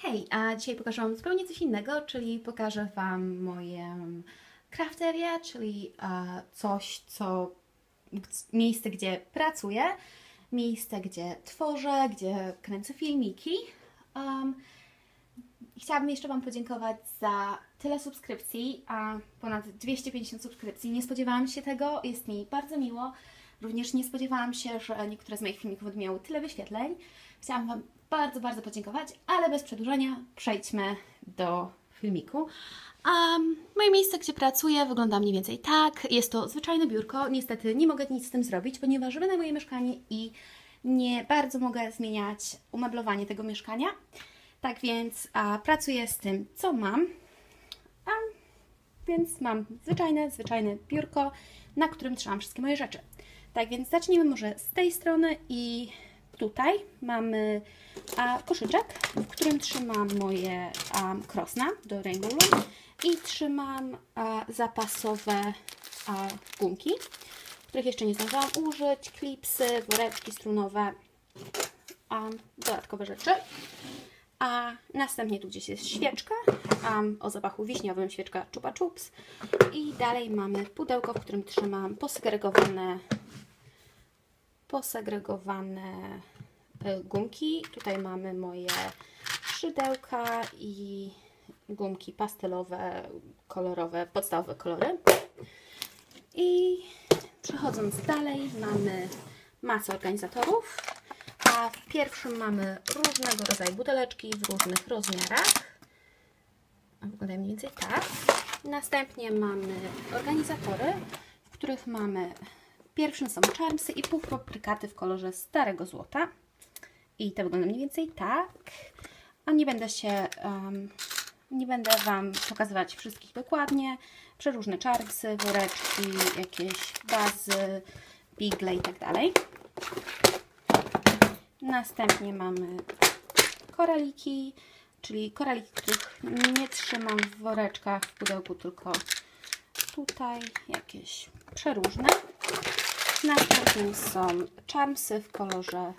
Hej, a dzisiaj pokażę Wam zupełnie coś innego, czyli pokażę Wam moją crafterię, czyli e, coś, co miejsce, gdzie pracuję, miejsce, gdzie tworzę, gdzie kręcę filmiki. Um, chciałabym jeszcze Wam podziękować za tyle subskrypcji, a ponad 250 subskrypcji. Nie spodziewałam się tego, jest mi bardzo miło. Również nie spodziewałam się, że niektóre z moich filmików będą miały tyle wyświetleń. Chciałam Wam bardzo, bardzo podziękować, ale bez przedłużenia przejdźmy do filmiku. Um, moje miejsce, gdzie pracuję, wygląda mniej więcej tak. Jest to zwyczajne biurko. Niestety nie mogę nic z tym zrobić, ponieważ wynajmuję mieszkanie i nie bardzo mogę zmieniać umeblowanie tego mieszkania. Tak więc a, pracuję z tym, co mam. A, więc mam zwyczajne, zwyczajne biurko, na którym trzymam wszystkie moje rzeczy. Tak więc zacznijmy może z tej strony i tutaj mamy a, koszyczek, w którym trzymam moje a, krosna do Rainbow Room i trzymam a, zapasowe a, gumki, których jeszcze nie zdążyłam użyć, klipsy, woreczki strunowe, a, dodatkowe rzeczy. A następnie tu gdzieś jest świeczka um, o zapachu wiśniowym, świeczka Chupa Chups. I dalej mamy pudełko, w którym trzymam posegregowane, posegregowane y, gumki. Tutaj mamy moje szydełka i gumki pastelowe, kolorowe, podstawowe kolory. I przechodząc dalej mamy masę organizatorów. A w pierwszym mamy różnego rodzaju buteleczki w różnych rozmiarach. Wyglądają mniej więcej tak. Następnie mamy organizatory, w których mamy pierwszym są charmsy i półfabrykaty w kolorze starego złota. I te wyglądają mniej więcej tak. A nie będę się, um, nie będę Wam pokazywać wszystkich dokładnie. Przeróżne charmsy, woreczki, jakieś bazy, bigle i tak dalej. Następnie mamy koraliki, czyli koraliki, których nie trzymam w woreczkach, w pudełku, tylko tutaj jakieś przeróżne. Następnie są charmsy w kolorze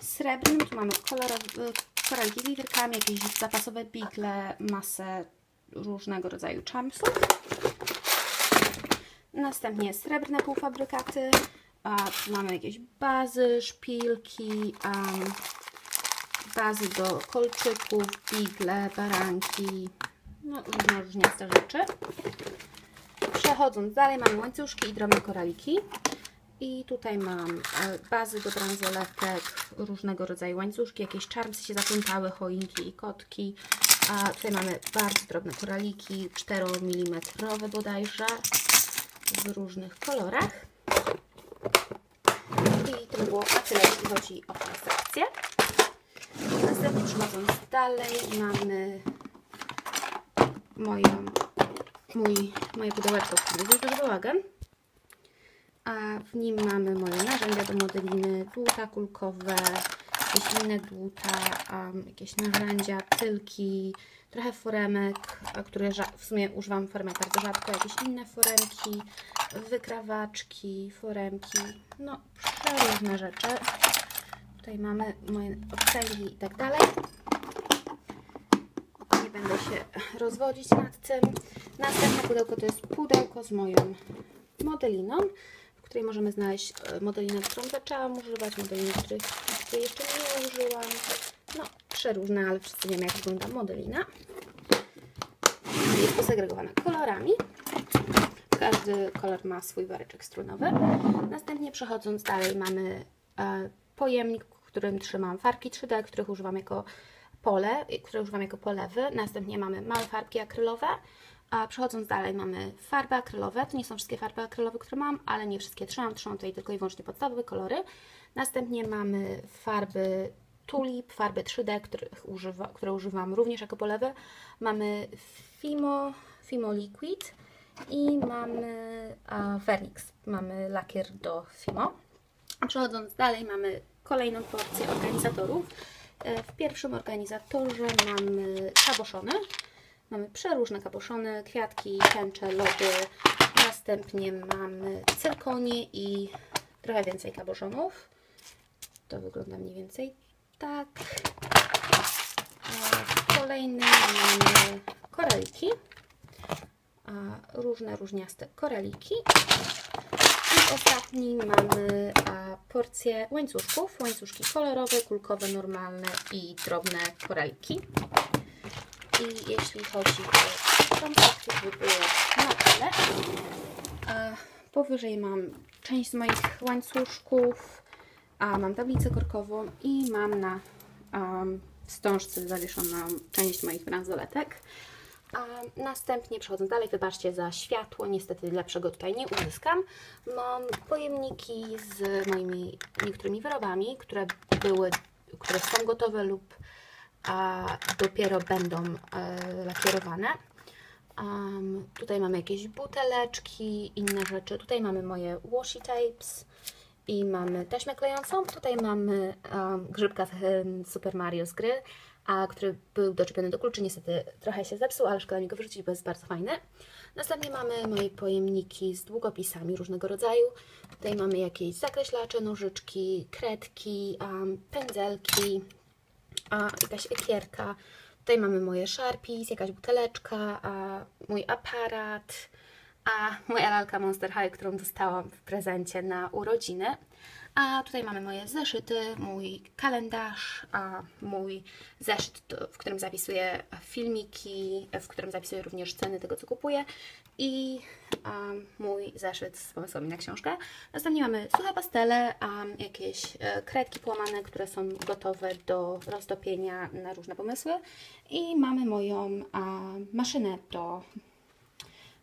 srebrnym. Tu mamy kolorowe, koraliki z literkami, jakieś zapasowe bigle, masę różnego rodzaju charmsów. Następnie srebrne półfabrykaty, a tu mamy jakieś bazy, szpilki, um, bazy do kolczyków, bigle, baranki, no różne różniaste rzeczy. Przechodząc dalej mamy łańcuszki i drobne koraliki. I tutaj mam bazy do bransoletek, różnego rodzaju łańcuszki, jakieś czarmsy się zaplątały, choinki i kotki. A tutaj mamy bardzo drobne koraliki, 4 mm bodajże, w różnych kolorach. I to by było na tyle, jeśli chodzi o tę sekcję. Następnie przechodząc dalej mamy moją, mój, moje pudełeczko, które jest duży bałagan. A w nim mamy moje narzędzia do modeliny, dłuta kulkowe, jakieś inne dłuta, um, jakieś narzędzia, tylki, trochę foremek, które w sumie używam foremek bardzo rzadko, jakieś inne foremki, wykrawaczki, foremki, no przeróżne rzeczy. Tutaj mamy moje okręgi i tak dalej. Nie będę się rozwodzić nad tym. Następne pudełko to jest pudełko z moją modeliną, której możemy znaleźć modelinę, którą zaczęłam używać, modelinę, której, jeszcze nie użyłam. No, przeróżne, ale wszyscy wiemy, jak wygląda modelina. Jest posegregowana kolorami. Każdy kolor ma swój woreczek strunowy. Następnie przechodząc dalej mamy e, pojemnik, w którym trzymam farbki 3D, których używam jako pole, które używam jako polewy. Następnie mamy małe farbki akrylowe. A przechodząc dalej mamy farby akrylowe. To nie są wszystkie farby akrylowe, które mam, ale nie wszystkie trzymam. Trzymam tutaj tylko i wyłącznie podstawowe kolory. Następnie mamy farby tulip, farby 3D, których używa, które używam również jako polewy. Mamy Fimo, Fimo Liquid i mamy a, Vernix, mamy lakier do Fimo. Przechodząc dalej mamy kolejną porcję organizatorów. W pierwszym organizatorze mamy kaboszony. Mamy przeróżne kaboszony, kwiatki, tęcze, lody. Następnie mamy cyrkonie i trochę więcej kaboszonów. To wygląda mniej więcej tak. W koraliki. A, różne różniaste koraliki. I ostatni mamy porcję łańcuszków. Łańcuszki kolorowe, kulkowe, normalne i drobne koraliki. I jeśli chodzi o kontakty, to było na tyle. A, powyżej mam część z moich łańcuszków, a mam tablicę korkową i mam na um, wstążce zawieszoną część moich bransoletek. A następnie przechodząc dalej, wybaczcie za światło, niestety lepszego tutaj nie uzyskam. Mam pojemniki z moimi niektórymi wyrobami, które były, które są gotowe lub a, dopiero będą e, lakierowane. Um, tutaj mamy jakieś buteleczki, inne rzeczy. Tutaj mamy moje washi tapes i mamy taśmę klejącą. Tutaj mamy um, grzybka Super Mario z gry, a który był doczepiony do kluczy. Niestety trochę się zepsuł, ale szkoda mi go wyrzucić, bo jest bardzo fajny. Następnie mamy moje pojemniki z długopisami różnego rodzaju. Tutaj mamy jakieś zakreślacze, nożyczki, kredki, um, pędzelki, a, jakaś ekierka. Tutaj mamy moje Sharpies, jakaś buteleczka, a, mój aparat, a moja lalka Monster High, którą dostałam w prezencie na urodziny. A tutaj mamy moje zeszyty, mój kalendarz, mój zeszyt, w którym zapisuję filmiki, w którym zapisuję również ceny tego, co kupuję i mój zeszyt z pomysłami na książkę. Następnie mamy suche pastele, jakieś e, kredki połamane, które są gotowe do roztopienia na różne pomysły i mamy moją maszynę do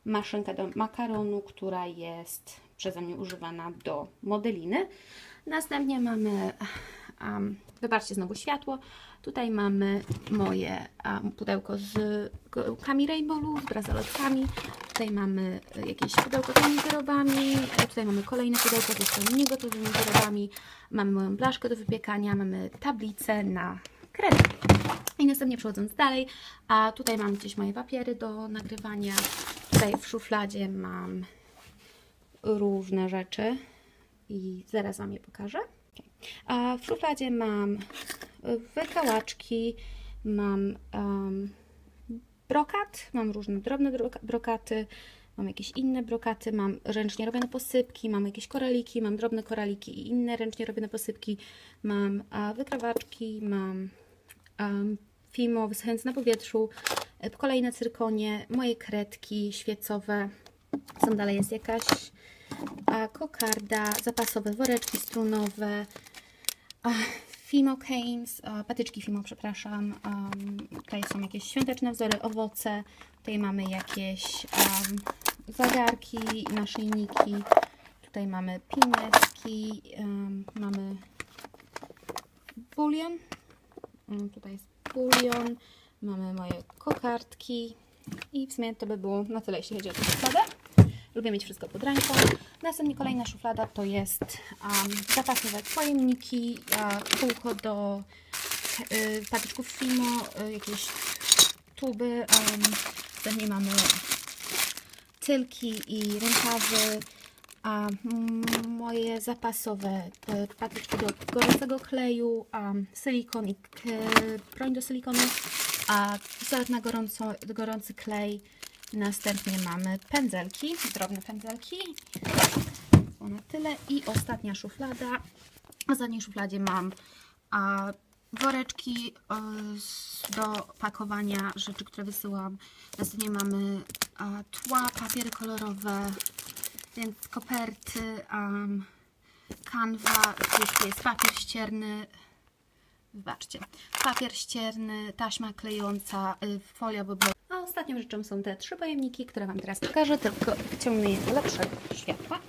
maszynkę do makaronu, która jest przeze mnie używana do modeliny. Następnie mamy, um, wybaczcie znowu światło, tutaj mamy moje um, pudełko z kami Rainbowlu, z bransoletkami. Tutaj mamy jakieś pudełko z wyrobami, tutaj mamy kolejne pudełko ze swoimi gotowymi wyrobami, mamy moją blaszkę do wypiekania, mamy tablicę na kredę. I następnie przechodząc dalej, a tutaj mam gdzieś moje papiery do nagrywania. Tutaj w szufladzie mam różne rzeczy i zaraz Wam je pokażę. A w szufladzie mam wykałaczki, mam um, brokat, mam różne drobne brokaty, mam jakieś inne brokaty, mam ręcznie robione posypki, mam jakieś koraliki, mam drobne koraliki i inne ręcznie robione posypki, mam a, wykrawaczki, mam um, Fimo wysychające na powietrzu, kolejne cyrkonie, moje kredki świecowe, są dalej jest jakaś kokarda, zapasowe woreczki strunowe, Fimo Canes, patyczki Fimo, przepraszam, tutaj są jakieś świąteczne wzory, owoce, tutaj mamy jakieś um, zagarki, naszyjniki, tutaj mamy pineski, mamy bulion, tutaj jest bulion, mamy moje kokardki i w sumie to by było na tyle, jeśli chodzi o tę szufladę. Lubię mieć wszystko pod ręką. Następnie kolejna szuflada to jest um, zapasowe pojemniki, kółko do y, patyczków Fimo, y, jakieś tuby. Um, mamy tylki i rękawy, a moje zapasowe patyczki do gorącego kleju, a silikon i broń do silikonu, a wzór na gorąco, gorący klej. Następnie mamy pędzelki, drobne pędzelki. To na tyle. I ostatnia szuflada. W ostatniej szufladzie mam a, woreczki do pakowania rzeczy, które wysyłam. Następnie mamy tła, papiery kolorowe, więc koperty, kanwa, jest, jest papier ścierny, wybaczcie, papier ścierny, taśma klejąca, y, folia boblowa. Ostatnią rzeczą są te trzy pojemniki, które Wam teraz pokażę, tylko wyciągnę je do lepszego światła.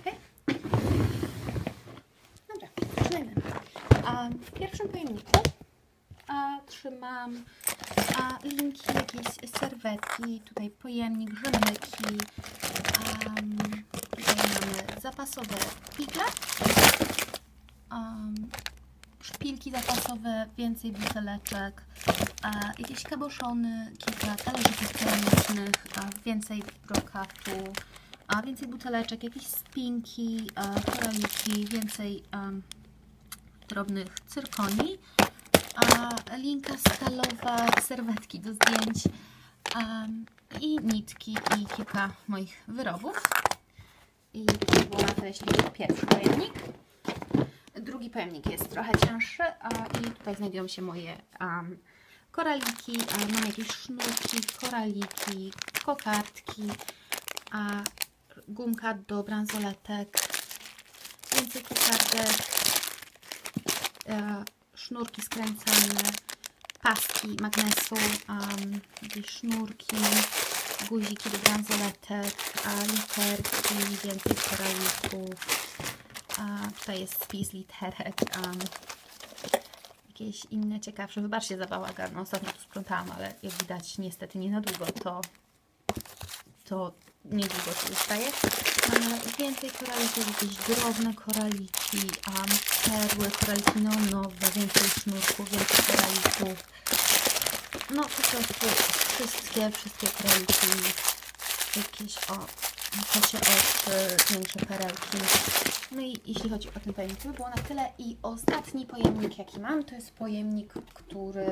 Okay. Dobra, zaczynajmy. W pierwszym pojemniku a, trzymam a, linki, jakieś serwetki, tutaj pojemnik, żeleki, um, tutaj mamy zapasowe pigle, um, szpilki zapasowe, więcej buteleczek, jakieś kaboszony, kilka talerzyków keramicznych, a, więcej brokatu, a więcej buteleczek, jakieś spinki, koraliki, więcej drobnych cyrkoni a linka stalowa, serwetki do zdjęć i nitki i kilka moich wyrobów. I to było na tyle, jeśli pierwszy pojemnik. Drugi pojemnik jest trochę cięższy a, i tutaj znajdują się moje um, koraliki, a, mam jakieś sznurki, koraliki, kokardki, a gumka do bransoletek, więcej kokardek, e, sznurki skręcane, paski magnesu, jakieś sznurki, guziki do bransoletek, a literki, więcej koralików. A tutaj jest spis literek, um, jakieś inne ciekawsze. Wybaczcie za bałagan, no, ostatnio tu sprzątałam, ale jak widać niestety nie na długo, to, to niedługo tu zostaje. Mamy więcej koralików, jakieś drobne koraliki, um, perły, koraliki neonowe, więcej sznurków, więcej koralików. No po prostu wszystkie, wszystkie koraliki, jakieś o kocie oczy, większe perełki. No i jeśli chodzi o ten pojemnik, to by było na tyle. I ostatni pojemnik, jaki mam, to jest pojemnik, który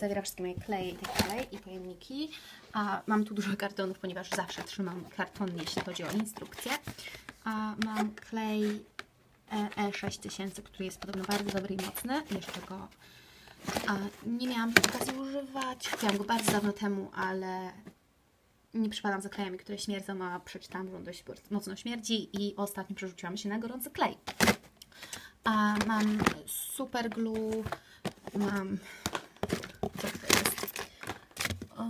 zawiera wszystkie moje kleje i tak dalej i pojemniki. A mam tu dużo kartonów, ponieważ zawsze trzymam karton, jeśli chodzi o instrukcję. A mam klej E6000, który jest podobno bardzo dobry i mocny. Jeszcze go nie miałam okazji używać. Chciałam go bardzo dawno temu, ale nie przypadam za klejami, które śmierdzą, a przeczytałam, że on dość mocno śmierdzi i ostatnio przerzuciłam się na gorący klej. A mam super glue, mam co to jest? O,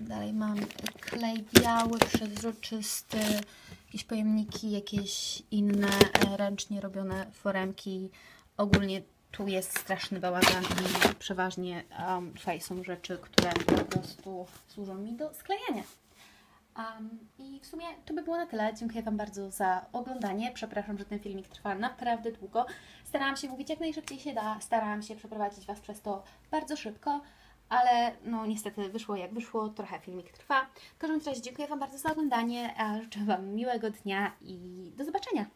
dalej mam klej biały, przezroczysty, jakieś pojemniki, jakieś inne e, ręcznie robione foremki. Ogólnie tu jest straszny bałagan i przeważnie um, tutaj są rzeczy, które po prostu służą mi do sklejania. Um, I w sumie to by było na tyle. Dziękuję Wam bardzo za oglądanie. Przepraszam, że ten filmik trwa naprawdę długo. Starałam się mówić jak najszybciej się da. Starałam się przeprowadzić Was przez to bardzo szybko, ale no niestety wyszło jak wyszło. Trochę filmik trwa. W każdym razie dziękuję Wam bardzo za oglądanie. Życzę Wam miłego dnia i do zobaczenia.